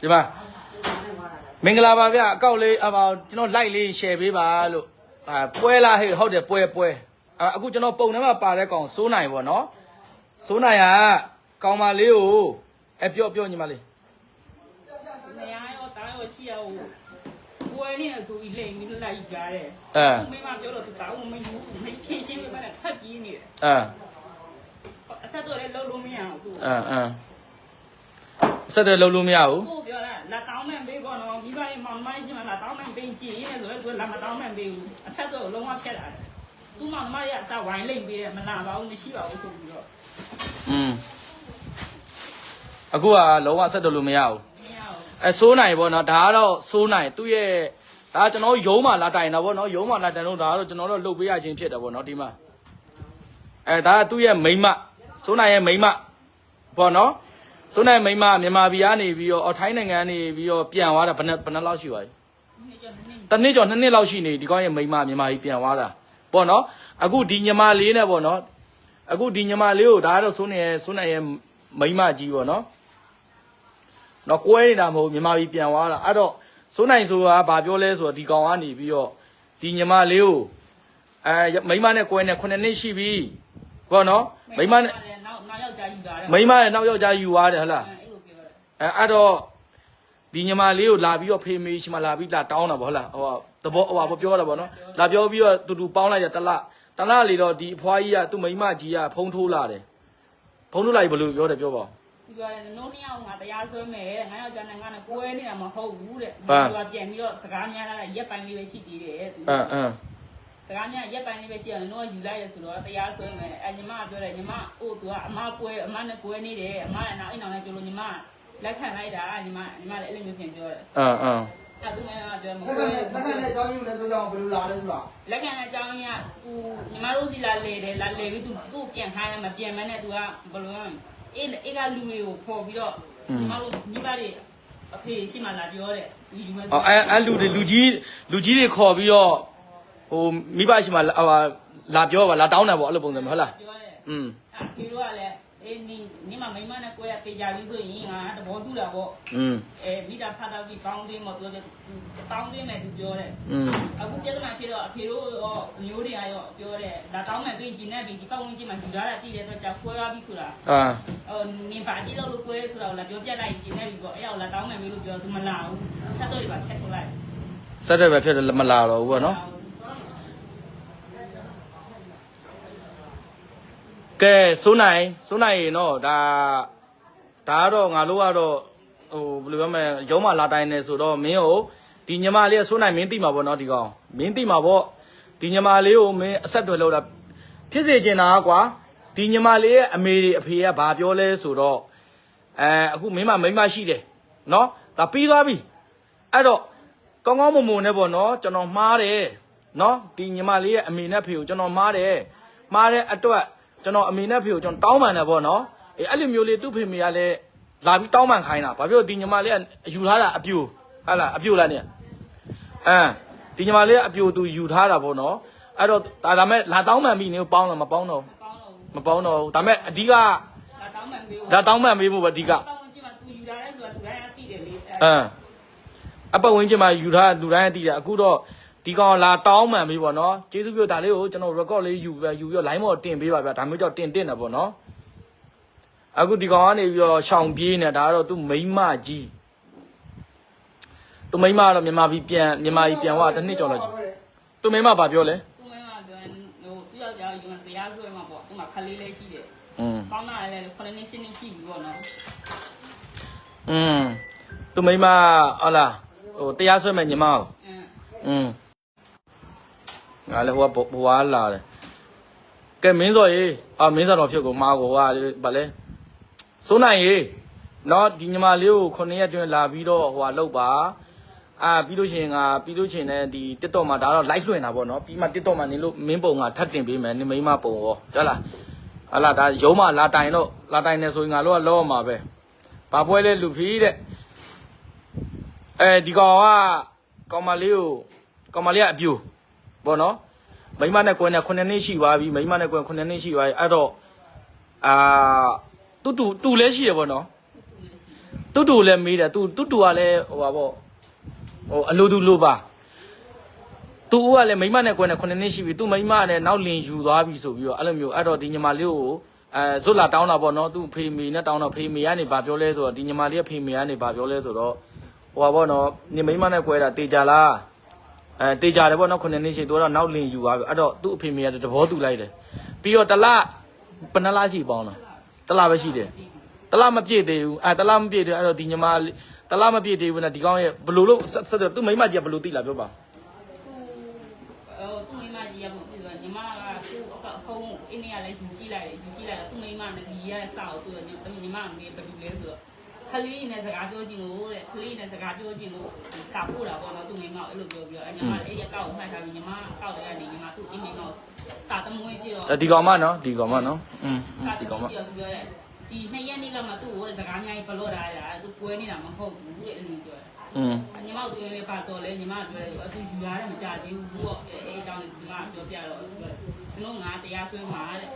ဒီမှာမင်္ဂလာပါဗျအကောက်လေးအပါကျွန်တော် like လေး share ပေးပါလို့အာပွဲလားဟဲ့ဟုတ်တယ်ပွဲပွဲအာအခုကျွန်တော်ပုံထဲမှာပါတဲ့ကောင်စိုးနိုင်ပေါ့နော်စိုးနိုင်ကကောင်မလေးကိုအပြော့ပြော့ညီမလေးနေရာရောတားရောရှိရအောင်ပွဲနေဆိုပြီးလိမ့်ပြီးလိုက်ကြတယ်အဲမင်းမပြောတော့သူတောင်းမယူမဖြည့်ရှင်းပြမယ်ဖတ်ကြည့်နေတယ်အဲအဆက်တော့လည်းလုံးလို့မရအောင်သူအဲအဲဆက်တယ်လုံးလို့မရဘူးကိုပြော လားလာတောင်းမှန်ပေးကောနော်ဒီပိုင်းမောင်မရှိမှလာတောင်းမှန်ပေးကြည့်ရဲဆိုတော့လာမတောင်းမှန်ပေးဘူးအဆက်တော့လုံးဝဖြတ်လာတယ်သူ့မောင်မရအစားဝိုင်းလိမ့်ပေးတယ်မလာပါဘူးမရှိပါဘူးဆိုပြီးတော့อืมအခုကလုံးဝဆက်တယ်လို့မရဘူးမရဘူးအဲစိုးနိုင်ပေါ့နော်ဒါကတော့စိုးနိုင်သူ့ရဲ့ဒါကကျွန်တော်ရုံးမှာလာတိုင်တာပေါ့နော်ရုံးမှာလာတိုင်တော့ဒါကတော့ကျွန်တော်တို့လှုပ်ပေးရခြင်းဖြစ်တယ်ပေါ့နော်ဒီမှာအဲဒါကသူ့ရဲ့မိန်းမစိုးနိုင်ရဲ့မိန်းမပေါ့နော် စိုးနိုင်မိန်းမမြန်မာပြည်ကနေပြီးတော့အော်ထိုင်းနိုင်ငံကနေပြီးတော့ပြန်သွားတာဘယ်နှစ်ဘယ်နှစ်လောက်ရှိပါလဲဒီကြောင့်နည်းတနှစ်ကျော်နှစ်နှစ်လောက်ရှိနေဒီကောင်ရဲ့မိန်းမမြန်မာပြည်ပြန်သွားတာပေါ့နော်အခုဒီညီမလေးနဲ့ပေါ့နော်အခုဒီညီမလေးကိုဒါကတော့စိုးနိုင်ရဲ့စိုးနိုင်ရဲ့မိန်းမကြီးပေါ့နော်တော့ကွဲနေတာမဟုတ်မြန်မာပြည်ပြန်သွားတာအဲ့တော့စိုးနိုင်ဆိုတာဘာပြောလဲဆိုတော့ဒီကောင်ကနေပြီးတော့ဒီညီမလေးကိုအဲမိန်းမနဲ့ကွဲနေ9နှစ်ရှိပြီဘောနော်မိန်းမနဲ့ နောက်နောက်ယောက်ျားယူတာတယ်မိန်းမနဲ့နောက်ယောက်ျားယူသွားတယ်ဟလားအဲ့လိုပြောတယ်အဲအဲ့တော့ဒီညီမလေးကိုလာပြီးတော့ဖေးမေးရှိမှလာပြီးလာတောင်းတာဗောဟလားဟိုသဘောဟိုဘာပြောတာဗောနော်လာပြောပြီးတော့တူတူပေါင်းလိုက်တယ်တလတလလေတော့ဒီအဖွားကြီးကသူ့မိန်းမကြီးကဖုံးထိုးလာတယ်ဖုံးထိုးလိုက်ဘယ်လိုပြောတယ်ပြောပါဦးဒီကလည်းနိုးနှစ်ယောက်ငါတရားဆွဲမယ်တဲ့ငါယောက်ျားနဲ့ငါနဲ့ကွဲနေတာမဟုတ်ဘူးတဲ့ဟမ်သူကပြန်ပြီးတော့စကားများလာတဲ့ရက်ပိုင်းလေးပဲရှိသေးတယ်သူ အင်းအင်း စကားများရက်ပိုင်းလေးပဲရှိအောင်နိုးယူလိုက်ရဆိုတော့တရားဆွဲမယ်အဲညီမကပြောတယ်ညီမအို့သူကအမကွဲအမနဲ့ကွဲနေတယ်အမနဲ့နောက်အိမ်အောင်နဲ့ပြောလို့ညီမလက်ခံလိုက်တာညီမညီမလည်းအဲ့လိုမျိုးပြန်ပြောတယ်အင်းအင်းအဲသူမကပြောမလက်ကွဲခံလက်ခံတဲ့အကြောင်းရင်းလည်းပြောကြအောင်ဘယ်လိုလာလဲဆိုတာလက်ခံတဲ့အကြောင်းကြီးကသူညီမတို့စီလာလေတယ်လာလေပြီးသူသူ့ပြန်ခိုင်းတယ်မပြန်မနဲ့သူကဘယ်လိုလဲအေးအေးကလူတွေကိုခေါ်ပြီးတော့ညီမတို့မိဘတွေအဖေရှိမှလာပြောတယ်ဒီယူမယ်အော်အဲအဲလူတွေလူကြီးလူကြီးတွေခေါ်ပြီးတော့ ဟိုမိဘရှိမှလာဟိုလာပြောပါလာတောင်းတယ်ပေါ့အဲ့လိုပုံစံမျိုးဟုတ်လား ပြောတယ် อืม အဖေတို့ကလည်းအေးနီညီမမိမနဲ့ကိုယ်ကတေချာပြီးဆိုရင်ငါတဘောတူတာပေါ့ อืม အဲမိသားဖတ်တော့ပြီးပေါင်းသေးမပြောတယ်ပေါင်းသေးမယ်သူပြောတယ် อืม အခုပြဿနာဖြစ်တော့အဖေတို့ရောအမျိုးတွေကရောပြောတယ်ဒါတောင်းမယ်ပြီးဂျင်းနဲ့ပြီးဒီပတ်ဝန်းကျင်မှာယူလာတာတည်တယ်တော့ကြောက်ခွဲသွားပြီဆိုတာ အာ ဟိုနင်ပါတိလို့လို့ကွဲဆိုတာကိုလာပြောပြလိုက်ဂျင်းနဲ့ပြီးပေါ့အဲ့ရောက်လာတောင်းမယ်လို့ပြောသူမလာဘူးဆက်တော့ဒီပါချက်ထုတ်လိုက် စက်တဲ့ပဲဖြစ်တယ်မလာတော့ဘူးပေါ့နော် ကဲစိုးနိုင်စိုးနိုင်ရေနော်ဒါဒါကတော့ငါတို့ကတော့ဟိုဘယ်လိုပြောမလဲရုံးမလာတိုင်းနေဆိုတော့မင်းကိုဒီညီမလေးကစိုးနိုင်မင်းတိမှာပေါ့နော်ဒီကောင်မင်းတိမှာပေါ့ဒီညီမလေးကိုမင်းအဆက်တွေလောက်တာဖြစ်စေချင်တာကွာဒီညီမလေးရဲ့အမေတွေအဖေကဘာပြောလဲဆိုတော့အဲအခုမင်းမမိန်းမရှိတယ်နော်ဒါပြီးသွားပြီအဲ့တော့ကောင်းကောင်းမွန်မွန်နဲ့ပေါ့နော်ကျွန်တော်မှားတယ်နော်ဒီညီမလေးရဲ့အမေနဲ့ဖေကိုကျွန်တော်မှားတယ်မှားတဲ့အတွက် ကျွန်တော်အမေနဲ့ဖေကိုကျွန်တော်တောင်းပန်တယ်ပေါ့နော်အေးအဲ့လိုမျိုးလေးသူ့ဖေမေကလည်းလာပြီးတောင်းပန်ခိုင်းတာဘာဖြစ်လို့ဒီညီမလေးကယူထားတာအပြူဟာလားအပြူလားเนี่ยအမ်ဒီညီမလေးကအပြူသူယူထားတာပေါ့နော်အဲ့တော့ဒါဒါမဲ့လာတောင်းပန်ပြီနေကိုပေါင်းလားမပေါင်းတော့ ပေါင်းတော့ မပေါင်းတော့ဘူးဒါမဲ့အဓိက လာတောင်းမယ်ပြီး ဒါတောင်းပန်ပေးဖို့ပဲအဓိက ပတ်ဝန်းကျင်မှာသူယူလာတဲ့ဆိုတာသူတိုင်းအသိတယ်လေ အမ်အပတ်ဝန်းကျင်မှာယူထားလူတိုင်းအသိတယ်အခုတော့ ဒီကောင်လာတောင်းမှန်ပြီပေါ့နော်ကျေးဇူးပြုဒါလေးကိုကျွန်တော် record လေးယူပြယူပြီးတော့ line ပေါ်တင်ပေးပါဗျာဒါမျိုးကြောင့်တင်တင်တယ်ပေါ့နော်အခုဒီကောင်ကနေပြီးတော့ရှောင်ပြေးနေဒါကတော့သူမိန်းမကြီးသူမိန်းမကတော့မြန်မာပြည်ပြန်မြန်မာပြည်ပြန်သွားတစ်နှစ်ကျော်လောက်ကြီးသူမိန်းမဘာပြောလဲ သူမင်းကပြောဟိုသူယောက်ျားယူမယ်တရားဆွဲမှာပေါ့သူကခလေးလေးရှိတယ် อืม ပေါင်းလာလည်းခလေးနှစ်ရှင်းနေရှိပြီပေါ့နော် อืมသူမိန်းမဟုတ်လားဟိုတရားဆွဲမဲ့ညီမကို အင်း อืม ငါလည်းဟိုကဘွားလာတယ်ကဲမင်းစော်ရေအာမင်းစော်တော်ဖြစ်ကိုမာကိုကလေဗာလဲစိုးနိုင်ရေနော်ဒီညီမလေးကိုခုနှစ်ရက်တွင်လာပြီးတော့ဟိုကလောက်ပါအာပြီးလို့ရှိရင်ငါပြီးလို့ရှိရင်လည်းဒီ TikTok မှာဒါတော့ live လွှင့်တာပေါ့နော်ပြီးမှ TikTok မှာနေလို့မင်းပုံကထပ်တင်ပေးမယ်နေမိန်းမပုံရောကြားလားဟာလာဒါရုံးမလာတိုင်တော့လာတိုင်နေဆိုရင်ငါတို့ကလောရမှာပဲဘာပွဲလဲလူဖီးတဲ့အဲဒီကောင်ကကောင်မလေးကိုကောင်မလေးကအပြူ ပေါ့နော်မိန်းမနဲ့ကွယ်နဲ့9နှစ်ရှိသွားပြီမိန်းမနဲ့ကွယ်9နှစ်ရှိသွားပြီအဲ့တော့အာတူတူတူလဲရှိရပေါ့နော်တူတူလည်းမေးတယ်သူတူတူကလည်းဟိုပါပေါ့ဟိုအလိုတူလိုပါသူဦးကလည်းမိမနဲ့ကွယ်နဲ့9နှစ်ရှိပြီသူမိမနဲ့နောက်လင်ယူသွားပြီဆိုပြီးတော့အဲ့လိုမျိုးအဲ့တော့ဒီညီမလေးကိုအဲဇွတ်လာတောင်းတာပေါ့နော်သူဖေမေနဲ့တောင်းတော့ဖေမေကနေဗာပြောလဲဆိုတော့ဒီညီမလေးကဖေမေကနေဗာပြောလဲဆိုတော့ဟိုပါပေါ့နော်ညီမိမနဲ့ကွယ်တာတေချာလား အဲတေချာတယ်ပေါ့နော်9နှစ်ရှိသူကတော့နောက်လင်ယူသွားပြီအဲ့တော့သူ့အဖေမေကသဘောတူလိုက်တယ်ပြီးတော့တလဘယ်နှလားရှိပေါင်းလားတလပဲရှိတယ်တလားမပြည့်သေးဘူးအဲတလားမပြည့်သေးဘူးအဲ့တော့ဒီညီမလေးတလားမပြည့်သေးဘူးနဲ့ဒီကောင်ရဲ့ဘလို့လို့ဆက်ဆက်သူ့မိမကြီးကဘလို့သိလားပြောပါသူဟိုသူ့မိမကြီးရမို့ပြီးတော့ညီမကသူ့အဖုံးအင်းနေရလဲယူကြည့်လိုက်တယ်ယူကြည့်လိုက်တော့သူ့မိမနဲ့ဒီရတဲ့စာကိုသူ့ညီမငေးဘယ်လိုလဲဆိုတော့ ခလေးနဲ့စကားပြောကြည့်လို့တဲ့ခလေးနဲ့စကားပြောကြည့်လို့စာပို့တာပေါ့နော်သူ့မိမအဲ့လိုပြောပြီးတော့ညီမအဲ့ရကောက်ကိုမှတ်ထားပြီးညီမကောက်တယ်ကနေညီမသူ့အင်းမိမကိုစာတမွေးကြည့်တော့ ဒီကောင်မနော်ဒီကောင်မနော်อืมဒီကောင်မ ပြောပြောတယ်ဒီနှစ်ရက်နေ့ကမှသူ့ကိုစကားများကြီးဘလို့တာရသူပွဲနေတာမဟုတ်ဘူးတဲ့အဲ့လိုပြောတယ် อืม ညီမတို့လည်းပါတော့လဲညီမပြောတယ်ဆိုအခုယူရတယ်မကြသေးဘူးဘူးတော့အဲအကြောင်းညီမပြောပြတော့ကျွန်တော်ငါတရားဆွဲမှာတဲ့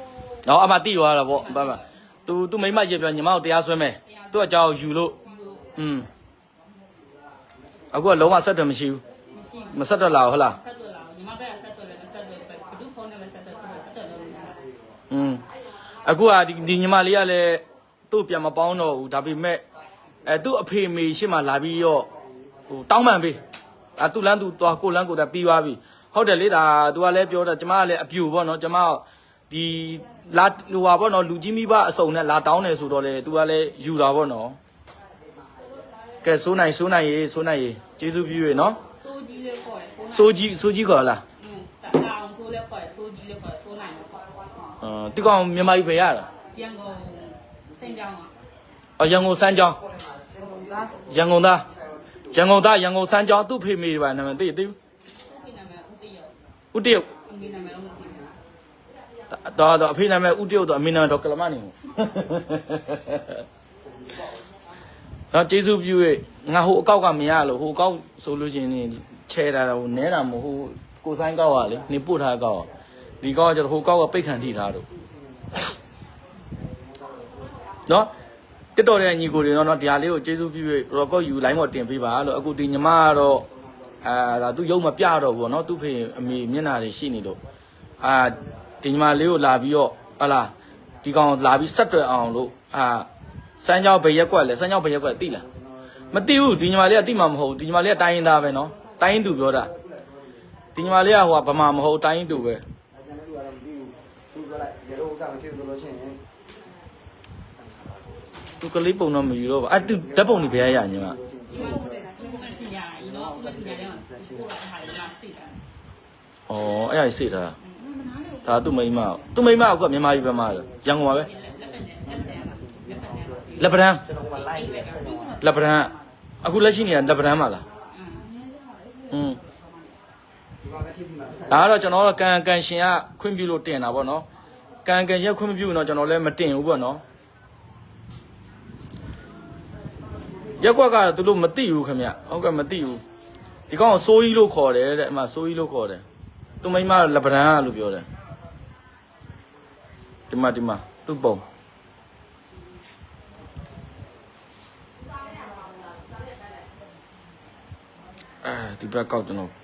တော့အမတိသွားတာပေါ့ဘာမှသူသူ့မိမကြီးပြောညီမကိုတရားဆွဲမယ် သူ့အကြောင်းယူလို့ ယူလို့ อืมအခုကလုံးဝဆက်တယ်မရှိဘူး မရှိ မဆက်တော့လာဘူးဟုတ်လား ဆက်တော့လာညီမဘက်ကဆက်တော့လဲမဆက်တော့ဘယ်သူဖုန်းနဲ့ဆက်တော့ဆက်တော့လို့ อืมအခုကဒီဒီညီမလေးကလည်းသူ့ပြန်မပေါင်းတော့ဘူးဒါပေမဲ့အဲသူ့အဖေမေရှေ့မှာလာပြီးတော့ဟိုတောင်းပန်ပေးအဲသူ့လမ်းသူသွားကိုလမ်းကိုတာပြီးသွားပြီဟုတ်တယ်လေဒါသူကလည်းပြောတာကျမကလည်းအပြူပေါ့နော်ကျမ ဒီလာဟိုပါပေါ့နော်လူကြီးမိဘအစုံနဲ့လာတောင်းတယ်ဆိုတော့လေသူကလည်းယူတာပေါ့နော်ကဲစိုးနိုင်စိုးနိုင်ရေစိုးနိုင်ရေကျေးဇူးပြုရေနော်စိုးကြီးလေးခေါ်တယ်စိုးကြီးစိုးကြီးခေါ်လားอืมတအောင်စိုးလေးခေါ်တယ်စိုးကြီးလေးခေါ်စိုးနိုင်တယ်ခေါ်အာဒီကောင်မြန်မာပြည်ပဲရတာရန်ကုန်စင်ကြောင်းမှာအော်ရန်ကုန်စမ်းကြောင်းရန်ကုန်သားရန်ကုန်သားရန်ကုန်စမ်းကြောင်းသူ့ဖေမေပါနာမည်သိသိဘူးသူ့ပြနာမယ်ဦးတရောဥတရုတ်အမေနာမယ် တော့မသိဘူး တော့တော့အဖေနာမည်ဥတရုတ်တော့အမေနာမည်တော့ကလမနေဘူးတော့ကျေးဇူးပြု၍ငါဟိုအကောက်ကမရလို့ဟိုအကောက်ဆိုလို့ရှိရင်ချဲတာတော့နဲတာမဟုတ်ဟိုကိုဆိုင်ကောက်ကလေနေပို့ထားကောက်ဒီကောက်ကကျတော့ဟိုကောက်ကပိတ်ခံထိထားတော့နော်တက်တော်တဲ့ညီကိုတွေတော့နော်ဒီဟာလေးကိုကျေးဇူးပြု၍ရောကော့ယူလိုင်းပေါ်တင်ပေးပါလို့အခုဒီညီမကတော့အာဒါသူရုံမပြတော့ဘူးเนาะသူ့ဖေအမေမျက်နှာတွေရှိနေလို့အာ ဒီညီမလေးကိုလာပြီးတော့ဟလာဒီကောင်လာပြီးဆက်တွေ့အောင်လို့အာစမ်းကြောင်းဘရက်ကွက်လဲစမ်းကြောင်းဘရက်ကွက်သိလားမသိဘူးဒီညီမလေးကသိမှာမဟုတ်ဘူးဒီညီမလေးကတိုင်းရင်းသားပဲနော်တိုင်းသူပြောတာဒီညီမလေးကဟိုကဗမာမဟုတ်တိုင်းသူပဲသူကလေးပုံတော့မယူတော့ပါအဲ့သူဓာတ်ပုံတွေဘယ်ရရညီမ哦，哎呀，谁的？ ဒါသူ့မိန်းမသူ့မိန်းမကကမြန်မာပြည်ပဲမှာရန်ကုန်ပါပဲလက်ပဒန်းကျွန်တော်ကလိုက်နေလက်ပဒန်းအခုလက်ရှိနေတာလက်ပဒန်းမှာလားอืมဒါကတော့ကျွန်တော်ကကံကံရှင်ကခွင့်ပြုလို့တင်တာပေါ့နော်ကံကံရက်ခွင့်မပြုတော့ကျွန်တော်လည်းမတင်ဘူးပေါ့နော်ရက်ကွက်ကသူတို့မသိဘူးခင်ဗျဟုတ်ကဲ့မသိဘူးဒီကောင်ကိုစိုးကြီးလို့ခေါ်တယ်တဲ့အမစိုးကြီးလို့ခေါ်တယ်သူမိမလက်ပဒန်းလို့ပြောတယ် ဒီမှာဒီမှာသူ့ပုံအဲဒီဘက်ကောက်ကျွန်တော်